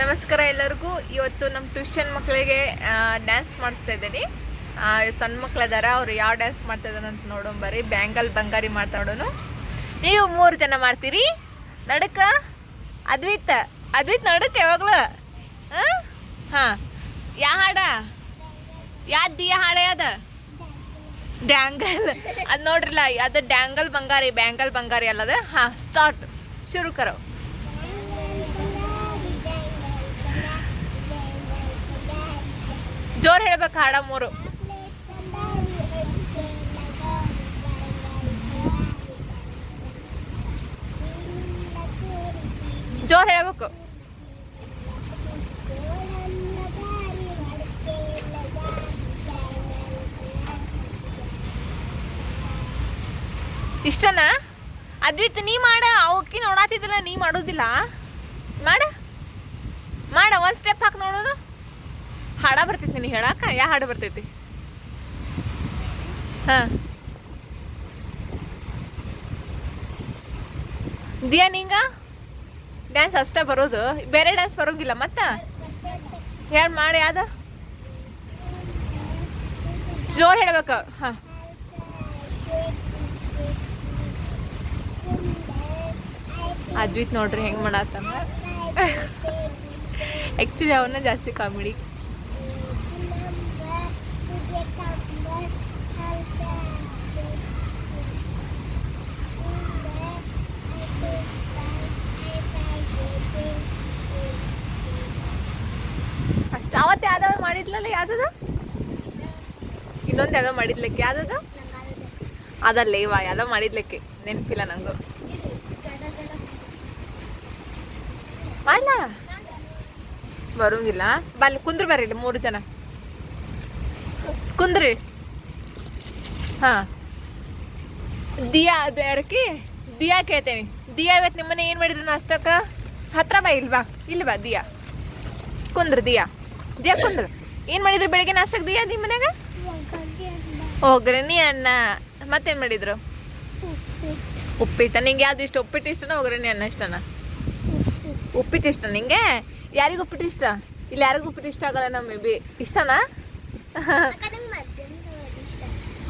ನಮಸ್ಕಾರ ಎಲ್ಲರಿಗೂ. ಇವತ್ತು ನಮ್ಮ ಟ್ಯೂಷನ್ ಮಕ್ಕಳಿಗೆ ಡ್ಯಾನ್ಸ್ ಮಾಡಿಸ್ತಾ ಇದ್ದೀನಿ. ಸಣ್ಣ ಮಕ್ಳು ಅವ್ರು ಯಾವ ಡ್ಯಾನ್ಸ್ ಮಾಡ್ತಾ ಅಂತ ನೋಡೋಣ ಬರ್ರಿ. ಬ್ಯಾಂಗಲ್ ಬಂಗಾರಿ ಮಾತಾಡೋನು ನೀವು ಮೂರು ಜನ ಮಾಡ್ತೀರಿ. ನಡಕ, ಅದ್ವಿತ. ಅದ್ವಿತ್, ನಡಕ ಯಾವಾಗಲೂ? ಹಾಂ? ಯಾ ಹಾಡ? ಯಾದ್ ದಿಯ ಹಾಡ ಯಾದ ಡ್ಯಾಂಗಲ್ ಅದು ನೋಡ್ರಿಲ್ಲ ಅದು ಡ್ಯಾಂಗಲ್ ಬಂಗಾರಿ ಬ್ಯಾಂಗಲ್ ಬಂಗಾರಿ ಅಲ್ಲದ? ಹಾಂ ಸ್ಟಾರ್ಟ್ ಶುರು ಕರೋ. ಜೋರ್ ಹೇಳ್ಬೇಕು ಹಾಡ ಮೂರು. ಜೋರ್ ಹೇಳ್ಬೇಕು. ಇಷ್ಟನಾ? ಅದ್ವಿತ್, ನೀ ಮಾಡ. ಅವಕ್ಕಿ ನೋಡಾತಿದ್ದಿಲ್ಲ, ನೀ ಮಾಡೋದಿಲ್ಲ. ಮಾಡ. ಮಾಡ, ಒಂದು ಸ್ಟೆಪ್ ಹಾಕಿ ನೋಡೋಣ ಹಾಡ ಬರ್ತೈತಿ ನಿನಗೆ ಹೇಳಕ್ಕ ಯಾ ಹಾಡು ಬರ್ತೈತಿ? ಹಾಂ. ದಿಯಾ ನಿಂಗ? ಡ್ಯಾನ್ಸ್ ಅಷ್ಟೇ ಬರೋದು. ಬೇರೆ ಡ್ಯಾನ್ಸ್ ಬರೋಂಗಿಲ್ಲ ಮತ್ತ? ಹೇಳಿ ಮಾಡಿ ಯಾವ್ದು ಜೋರು ಹೇಳ್ಬೇಕ. ಹಾಂ. ಅದ್ವಿತ್ ನೋಡ್ರಿ ಹೆಂಗೆ ಮಾಡತ್ತಾನ ಆ್ಯಕ್ಚುಲಿ ಅವನ್ನ ಜಾಸ್ತಿ ಕಾಮಿಡಿ ಅಷ್ಟ ಅವತ್ತು ಯಾವ್ದಾವ ಮಾಡಿದ್ಲಲ್ಲ, ಯಾವ್ದದು? ಇನ್ನೊಂದು ಯಾವ್ದೋ ಮಾಡಿದ್ಲಕ್ಕೆ, ಯಾವ್ದದು? ಅದಲ್ಲ, ಇವ ಯಾವ್ದೋ ಮಾಡಿದ್ಲಕ್ಕೆ, ನೆನಪಿಲ್ಲ ನಂಗು. ಮಾಡ್ಲ? ಬರೋಂಗಿಲ್ಲ. ಬಲ್ಲಿ ಕುಂದ್ರ ಬರ್ರಿ ಮೂರು ಜನ. ಕುಂದ್ರಿ. ಹಾ. ದಿಯಾ ಯಾರಕಿ ದಿಯಾ ಕೇಳ್ತೇನೆ. ದಿಯಾ ಇವತ್ತು ನಿಮ್ಮನೆ ಏನು ಮಾಡಿದ್ರು ಅಷ್ಟಕ್ಕ ಹತ್ರ ಬಾ ಇಲ್ವಾ ಇಲ್ವಾ ದಿಯಾ. ಕುಂದ್ರ, ದಿಯಾ. ಕುಂದ್ರ? ಏನು ಮಾಡಿದ್ರು ಬೆಳಿಗ್ಗೆ ನಾಷ್ಟಕ್ಕೆ ದಿಯಾ ನಿಮ್ಮ ಮನ್ಯಾಗ? ಒಗ್ಗರಣೆ ಅನ್ನ. ಮತ್ತೇನು ಮಾಡಿದ್ರು? ಉಪ್ಪಿಟ್ಟ. ನಿಂಗೆ ಯಾವ್ದು ಇಷ್ಟ? ಉಪ್ಪಿಟ್ಟು ಇಷ್ಟನಾ ಒಗ್ಗರಣೆ ಅನ್ನ ಇಷ್ಟನಾ? ಉಪ್ಪಿಟ್ಟು ಇಷ್ಟ ನಿಂಗೆ? ಯಾರಿಗೂ ಉಪ್ಪಿಟ್ಟು ಇಷ್ಟ? ಇಲ್ಲಿ, ಯಾರಿಗೂ ಉಪ್ಪಿಟ್ಟು ಇಷ್ಟ ಆಗಲ್ಲ ನಮ್ಮ ಬಿ. ಇಷ್ಟನಾ?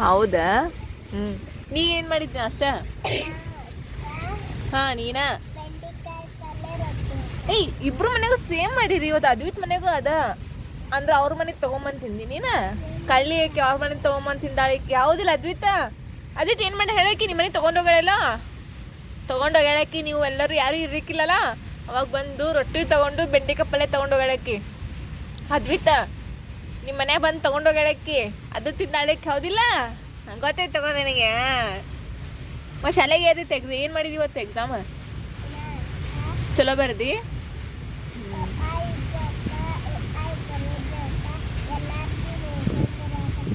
ಹೌದಾ? ಹ್ಞೂ ನೀ ಏನು ಮಾಡಿದ್ನ ಅಷ್ಟ? ಹಾಂ, ನೀನಾ? ಏಯ್, ಇಬ್ರು ಮನೆಗೂ ಸೇಮ್ ಮಾಡಿರಿ. ಇವತ್ತು ಅದ್ವಿತ್ ಮನೆಗೂ ಅದ? ಅಂದ್ರೆ ಅವ್ರ ಮನೆಗೆ ತೊಗೊಂಬಂದು ತಿಂದಿ ನೀನ? ಕಳ್ಳಿ ಯಾಕೆ ಅವ್ರ ಮನೆಗೆ ತೊಗೊಂಬಂದು ತಿಂದಾಳೆ ಯಾವುದಿಲ್ಲ ಅದ್ವಿತ? ಅದಿತ್ತು ಏನು ಮಾಡಿ ಹೇಳಕ್ಕೆ ನಿಮ್ಮ ಮನೆಗೆ ತೊಗೊಂಡೋಗ್ಯಾಳಲ್ಲ? ನೀವು ಎಲ್ಲರೂ ಯಾರು ಇರ್ಲಿಕ್ಕಿಲ್ಲಲ್ಲ? ಅವಾಗ ಬಂದು ರೊಟ್ಟಿ ತೊಗೊಂಡು ಬೆಂಡೆಕಾಯಿ ಪಲ್ಯ ತೊಗೊಂಡೋಗ್ಯಾಳಕ್ಕಿ. ಅದ್ವಿತ ನಿಮ್ಮ ಮನ್ಯಾಗ ಬಂದು ತೊಗೊಂಡೋಗ್ಯಾಳಕ್ಕಿ. ಅದು ತಿಂದಾಳಕ್ಕೆ ಹೌದಿಲ್ಲ? ಗೊತ್ತಾಯ್ತು ಗೊತ್ತೈತೆ ತಗೋ ನನಗೆ. ಮತ್ತು ಶಾಲೆಗೆ ಏದಿತ್ತು ಎಕ್ಸಾಮ್ ಏನು ಮಾಡಿದಿ ಇವತ್ತು ಎಕ್ಸಾಮ್ ಚಲೋ ಬರ್ದಿ?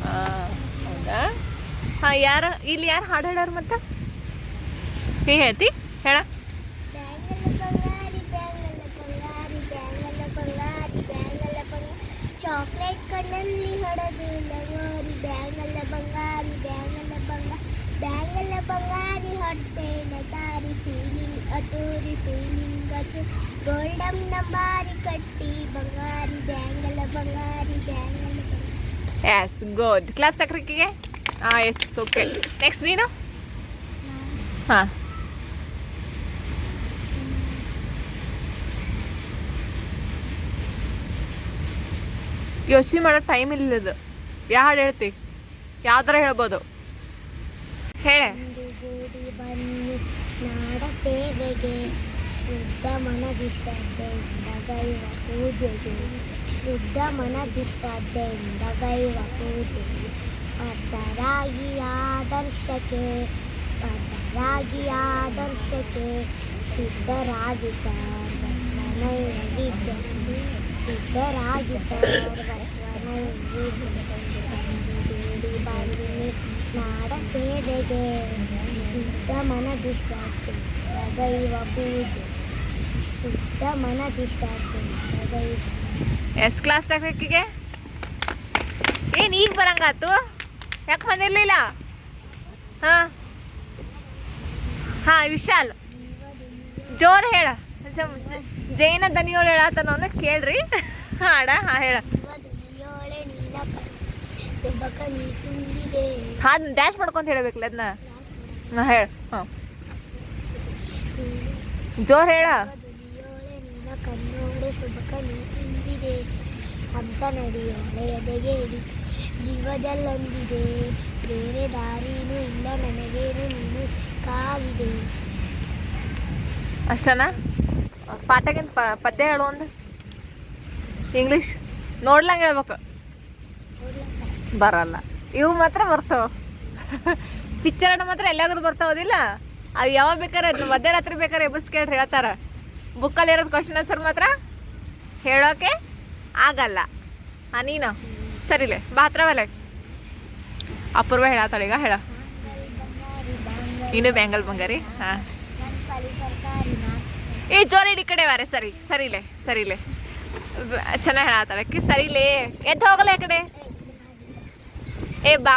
ಹಾಂ ಹೌದಾ? ಹಾಂ, ಯಾರು, ಇಲ್ಲಿ ಯಾರು ಹಾಡು ಹೇಳಾರ ಮತ್ತೆ? ಬಂಗಾರಿ ಹೇಳ್ತಿ, ಹೇಳ. ಚಾಕ್ಲೇಟ್ ಕಣ್ಣಲ್ಲಿ ಹೊಡೆದು ಲಗೋರಿ, ಬ್ಯಾಂಗಲ್ಲ ಬಂಗಾರಿ, ಬ್ಯಾಂಗಲ್ಲ ಬಂಗ, ಬ್ಯಾಂಗಲ್ಲ ಬಂಗಾರಿ ಹೊಡ್ತೇನೆ ತಾರಿ ಫೀಲಿಂಗ್ ಅತೂರಿ ಫೀಲಿಂಗ್ ಅತು ಗೋಲ್ಡಮ್ ನಂಬಾರಿ ಕಟ್ಟಿ, ಬಂಗಾರಿ, ಬ್ಯಾಂಗಲ್ಲ ಬಂಗಾರಿ, ಬ್ಯಾಂಗ ಬಂಗಾರಿ ಎಸ್ ಗುಡ್ ಕ್ಲಾಸ್ ಸಕ್ರಿಕೆಗೆ ಹಾಂ ಎಸ್ ಓಕೆ ನೆಕ್ಸ್ಟ್ ನೀನು ಹಾಂ ಯೋಚನೆ ಮಾಡೋ ಟೈಮ್ ಇಲ್ಲದು ಯಾವ ಹಾಡು ಹೇಳ್ತಿ? ಯಾವ ಥರ ಹೇಳ್ಬೋದು? ಹೇಳೆ. ನಾಡ ಸೇವೆಗೆ ಶುದ್ಧ ಮನದಿ ಶ್ರದ್ಧೆಯಿಂದ ಗೈವ ಪೂಜೆಗೆ. ಶುದ್ಧ ಮನದಿ ಶ್ರದ್ಧೆಯಿಂದ ದೈವ ಪೂಜೆಗೆ ಬದ್ಧರಾಗಿ ಆದರ್ಶಕ್ಕೆ ಬದ್ಧರಾಗಿ ಆದರ್ಶಕ್ಕೆ ಸಿದ್ಧರಾಗಿ ಸರ್ವಸ್ವನೈವ ನೈವೇದ್ಯಕ್ಕೆ ಸಿದ್ಧರಾಗಿ ಸರ್ವಸ್ವನೈವ ನೈವೇದ್ಯಕ್ಕೆ ಬಂದು ನಾಡ ಸೇವೆಗೆ. ಶುದ್ಧ ಮನದಿ ಶ್ರದ್ಧೆ ದೈವ ಪೂಜೆ ಶುದ್ಧ ಮನದಿ ಶ್ರದ್ಧೆ ದೈವ ಎಸ್ ಕ್ಲಾಸ್ ಸಕ್ರಿಕೆಗೆ ಏನು ಈಗ ಬರಂಗಾತು? ಯಾಕೆ ಬಂದಿರಲಿಲ್ಲ? ಹಾಂ. ಹಾಂ, ವಿಶಾಲ್. ಜೋರು ಹೇಳ. ಜೈನ ದನಿಯೋಳು ಹೇಳತ್ತಾನ ಅವನ ಕೇಳ್ರಿ. ಹಾಡ ಹಾ, ಹೇಳ. ಹಾಡ್ ಡ್ಯಾನ್ಸ್ ಮಾಡ್ಕೊಂತ ಹೇಳ್ಬೇಕಲ್ಲ ಅದನ್ನ ಹಾಂ, ಹೇಳ. ಹಾಂ. ಜೋರು ಹೇಳ. ನೀ ಹಂಸ ನಡೆಯ ಹಳೆಯದೆಗೆ ಇಡಿ. ಜೀವದಲ್ಲೊಂದಿದೆ ಬೇರೆ ದಾರಿನೂ ಇಲ್ಲ, ನನಗೇನು ನೀನು ಕಾವಿದೆ. ಅಷ್ಟನಾ? ಪಾಠಗಿನ ಪ, ಪದ್ಯ ಹೇಳು ಒಂದು. ಇಂಗ್ಲೀಷ್ ನೋಡ್ಲಂಗೆ ಹೇಳ್ಬೇಕು. ಬರಲ್ಲ. ಇವು ಮಾತ್ರ ಬರ್ತಾವ. ಪಿಕ್ಚರ್ ಮಾತ್ರ ಎಲ್ಲಾದ್ರೂ ಬರ್ತಾವದಿಲ್ಲ ಅದು ಯಾವಾಗ ಬೇಕಾರೆ ಮಧ್ಯರಾತ್ರಿ ಬೇಕಾದ್ರೆ ಎಬ್ಬಿಸ್ ಕೇಳಿ ಹೇಳ್ತಾರ. ಬುಕ್ಕಲ್ಲಿ ಇರೋದು ಕ್ವಶನ್ ಆನ್ಸರ್ ಮಾತ್ರ ಹೇಳೋಕೆ ಆಗಲ್ಲ. ಹಾಂ ನೀನು? ಸರಿಲೆ ಬಾ ಹತ್ರ ಬಲೆ ಅಪೂರ್ವ ಹೇಳತ್ತಾಳ ಈಗ ಹೇಳ. ಇನ್ನು ಬೆಂಗಲ್ ಬಂಗಾರಿ ಹಾಂ. ಏ ಜೋರಿ ಈ ಕಡೆ ವಾರೆ ಸರಿ ಸರಿಲೆ ಸರಿಲೆ ಚೆನ್ನಾಗಿ ಹೇಳತ್ತಾಳೆ ಕಿ ಸರಿಲೇ ಎದ್ದು ಹೋಗಲ್ಲ ಆ ಕಡೆ. ಏ ಬಾ.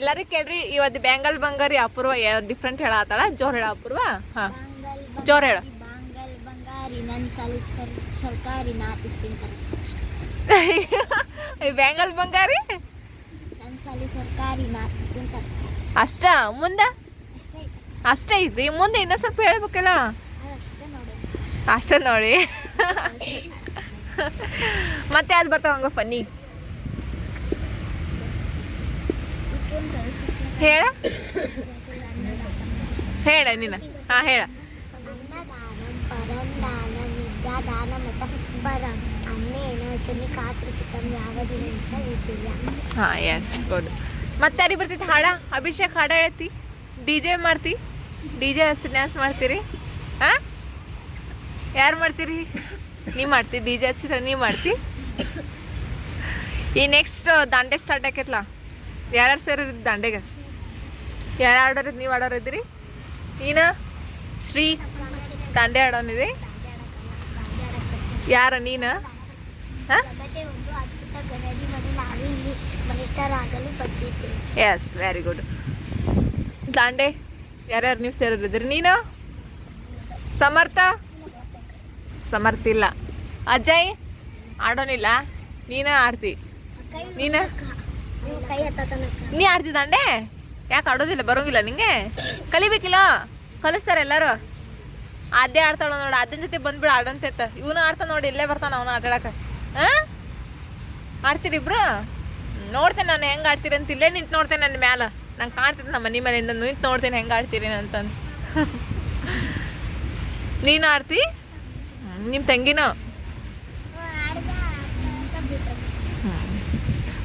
ಎಲ್ಲರೂ ಕೇಳ್ರಿ ಇವತ್ತು ಬೆಂಗಲ್ ಬಂಗಾರಿ ಅಪೂರ್ವ ಡಿಫ್ರೆಂಟ್ ಹೇಳತ್ತಾಳ ಜೋರ್ ಹೇಳ ಅಪೂರ್ವ ಹಾಂ. ಜೋರ್ ಹೇಳು. ಬ್ಯಾಂಗಲ್ ಬಂಗಾರಿ? ಅಷ್ಟ? ಮುಂದೆ? ಅಷ್ಟೇ ಐತಿ. ಮುಂದೆ ಇನ್ನೂ ಸ್ವಲ್ಪ ಹೇಳ್ಬೇಕಲ್ಲ? ಅಷ್ಟೇ ನೋಡಿ. ಅಷ್ಟೇ ನೋಡಿ. ಮತ್ತೆ ಅದು ಬರ್ತಾವ ಹಂಗ ಫನ್ನಿ? ಹೇಳ. ಹೇಳ ನೀನು. ಹಾಂ ಹೇಳ. ಹಾಂ ಎಸ್ ಗುಡ್ ಮತ್ತೆ ಯಾರಿಗೆ ಬರ್ತೈತಿ ಹಾಡ? ಅಭಿಷೇಕ್ ಹಾಡ ಹೇಳ್ತಿ? ಡಿ ಜೆ ಮಾಡ್ತಿ? ಡಿ ಜೆ ಅಷ್ಟು ಡ್ಯಾನ್ಸ್ ಮಾಡ್ತೀರಿ? ಹಾಂ ಯಾರು ಮಾಡ್ತೀರಿ? ನೀ ಮಾಡ್ತಿ, ಡಿ ಜೆ ಹಚ್ಚಿದ್ರೆ ನೀ ಮಾಡ್ತಿ. ಈ ನೆಕ್ಸ್ಟ್ ದಾಂಡೆ ಸ್ಟಾರ್ಟ್ ಆಕೈತ್ಲ? ಯಾರ್ಯಾರು ಸೇರಿದ್ರಿ ದಾಂಡೆಗೆ? ಯಾರು ಆಡೋರಿ ನೀವು ಆಡೋರು ಇದ್ದೀರಿ? ನೀನು? ಶ್ರೀ? ದಾಂಡೆ ಆಡೋನಿದೆ. ಯಾರ, ನೀನು? ಎಸ್ ವೆರಿ ಗುಡ್ ದಾಂಡೆ ಯಾರ್ಯಾರು ನೀವು ಸೇರಿದ್ರಿ ನೀನು? ಸಮರ್ಥ? ಸಮರ್ಥ ಇಲ್ಲ. ಅಜಯ್? ಆಡೋನಿಲ್ಲ. ನೀನ ಆಡ್ತಿ. ನೀನ? ನೀ ಆಡ್ತಿ ದಾಂಡೆ? ಯಾಕೆ ಆಡೋದಿಲ್ಲ ಬರೋಂಗಿಲ್ಲ ನಿಂಗೆ? ಕಲಿಬೇಕಿಲ್ಲ? ಕಲಿಸ್ತಾರೆ ಎಲ್ಲರೂ. ಅದೇ ಆಡ್ತಾಳ ನೋಡು ಅದನ್ನ ಜೊತೆ ಬಂದ್ಬಿಡು ಆಡಂತೈತ ಇವನು ಆಡ್ತಾನ ನೋಡಿ ಇಲ್ಲೇ ಬರ್ತಾನ ಅವನು ಆಟಾಡಕ ಆಡ್ತೀರಿ ಇಬ್ರು ನೋಡ್ತೇನೆ ನಾನು ಹೆಂಗೆ ಆಡ್ತೀರಿ ಅಂತ ಇಲ್ಲೇ ನಿಂತು ನೋಡ್ತೇನೆ ನನ್ನ ಮ್ಯಾಲ. ನಂಗೆ ಕಾಣ್ತೈತೆ ನಮ್ಮ ಮನೆ ಮನೆಯಿಂದ ನಿಂತು ನೋಡ್ತೇನೆ ಹೆಂಗೆ ಆಡ್ತೀರಿ ಅಂತಂದು. ನೀನು ಆಡ್ತಿ? ನಿಮ್ಮ ತಂಗಿನ?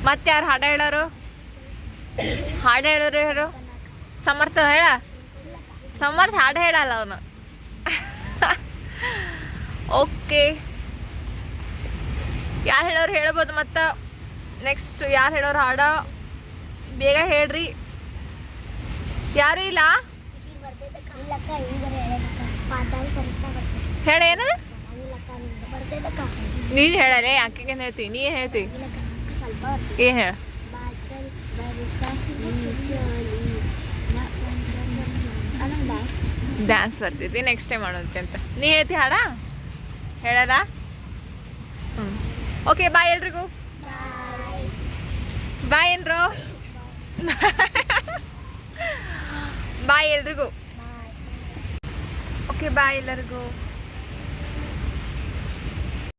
ಮತ್ತೆ ಯಾರು ಹಾಡು ಹೇಳೋರು? ಹಾಡು ಹೇಳೋರು ಯಾರು? ಸಮರ್ಥ ಹೇಳ? ಸಮರ್ಥ ಹಾಡು ಹೇಳಲ್ಲ ಅವನು. ಓಕೆ ಯಾರು ಹೇಳೋರು ಹೇಳ್ಬೋದು ಮತ್ತು. ನೆಕ್ಸ್ಟ್ ಯಾರು ಹೇಳೋರು ಹಾಡ? ಬೇಗ ಹೇಳ್ರಿ. ಯಾರು ಇಲ್ಲ? ಹೇಳೇನು ನೀನು ಹೇಳಲೇ ಯಾಕೆ ಹೇಳ್ತಿ, ನೀ ಹೇಳ್ತಿ? ಏನು ಹೇಳ? ಡ್ಯಾನ್ಸ್ ಬರ್ತೈತಿ ನೆಕ್ಸ್ಟ್ ಟೈಮ್ ಮಾಡೋಂತೆ ಅಂತ. ನೀ ಹೇಳ್ತಿ ಹಾಡ? ಹೇಳಲ್ಲ ಹ್ಞೂ ಓಕೆ ಬಾಯ್ ಎಲ್ರಿಗೂ. ಬಾಯ್ ಏನ್ರು? ಬಾಯ್ ಎಲ್ರಿಗೂ. ಓಕೆ ಬಾಯ್ ಎಲ್ಲರಿಗೂ.